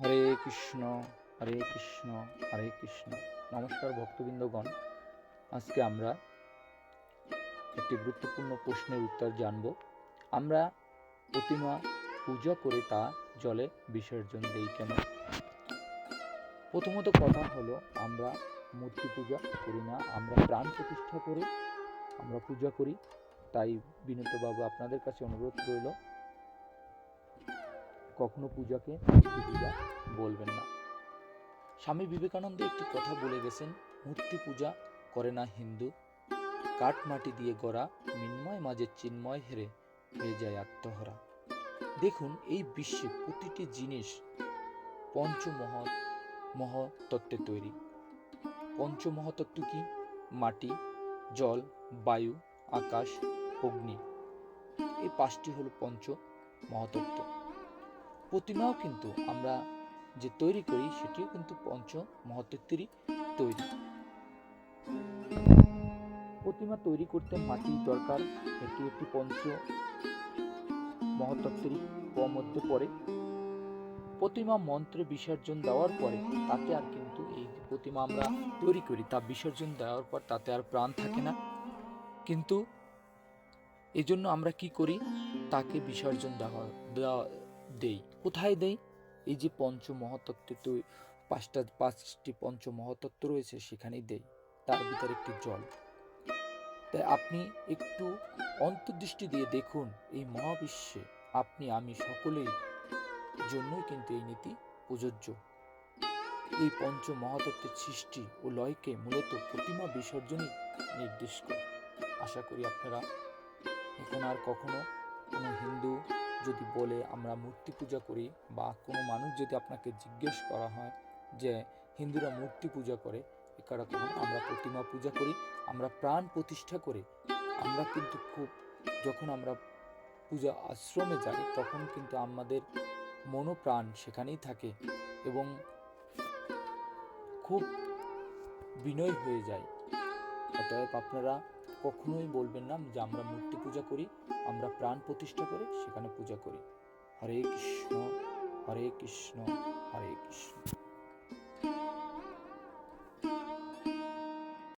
হরে কৃষ্ণ হরে কৃষ্ণ হরে কৃষ্ণ। নমস্কার ভক্তবৃন্দগণ, আজকে আমরা একটি গুরুত্বপূর্ণ প্রশ্নের উত্তর জানব। আমরা প্রতিমা পূজা করে তা জলে বিসর্জন দেই কেন? প্রথমত কথা হলো, আমরা মূর্তি পূজা করি না, আমরা প্রাণ প্রতিষ্ঠা করে আমরা পূজা করি। তাই বিনীতবাবু আপনাদের কাছে অনুরোধ রইল কখনো পূজাকে পূজা বলবেন না। স্বামী বিবেকানন্দ একটি কথা বলে গেছেন, মূর্তি পূজা করে না হিন্দু। কাঠ মাটি দিয়ে গড়া, মিন্ময় মাঝে চিন্ময় হেরে হয়ে যায় আত্মহারা। দেখুন, এই বিশ্বে প্রতিটি জিনিস পঞ্চমহ মহতত্ত্বে তৈরি। পঞ্চমহতত্ত্ব কি? মাটি, জল, বায়ু, আকাশ, অগ্নি। এই পাঁচটি হল পঞ্চ মহাতত্ত্ব প্রতিমাও কিন্তু আমরা যে তৈরি করি, সেটিও কিন্তু পঞ্চ মহাতত্ত্বেরই তৈরি। প্রতিমা তৈরি করতে মাটি দরকার, এটি একটি পঞ্চ মহাতত্ত্বেরই মধ্যে পড়ে। প্রতিমা মন্ত্রে বিসর্জন দেওয়ার পরে তাতে আর কিন্তু এই প্রতিমা আমরা তৈরি করি, তা বিসর্জন দেওয়ার পর তাতে আর প্রাণ থাকে না। কিন্তু এজন্য আমরা কি করি, তাকে বিসর্জন দেওয়া দেওয়া দেই। কোথায় দেই? এই যে পঞ্চ মহাতত্ত্ব তো পাঁচটা, পাঁচটি পঞ্চ মহাতত্ত্ব রয়েছে, সেখানেই দেই। তার ভিতরে একটি জল। তাই আপনি একটু অন্তর্দৃষ্টি দিয়ে দেখুন এই মহাবিশ্বে আপনি, আমি সকলেই জন্যই কিন্তু এই নীতি প্রযোজ্য। এই পঞ্চ মহাতত্ত্বের সৃষ্টি ও লয়কে মূলত প্রতিমা বিসর্জনই নির্দেশ করে। আশা করি আপনারা এখন আর কখনো কোনো হিন্দু যদি বলে আমরা মূর্তি পূজা করি বা কোনো মানুষ যদি আপনাকে জিজ্ঞেস করা হয় যে, হিন্দুরা মূর্তি পূজা করে? এরকম আমরা প্রতিমা পূজা করি, আমরা প্রাণ প্রতিষ্ঠা করে। আমরা কিন্তু খুব, যখন আমরা পূজা আশ্রমে যাই, তখন কিন্তু আমাদের মনোপ্রাণ সেখানেই থাকে এবং খুব বিনয় হয়ে যায়। অতএব আপনারা কখনোই বলবেন না যে আমরা মূর্তি পূজা করি, আমরা প্রাণ প্রতিষ্ঠা করে সেখানে পূজা করি। হরে কৃষ্ণ হরে কৃষ্ণ।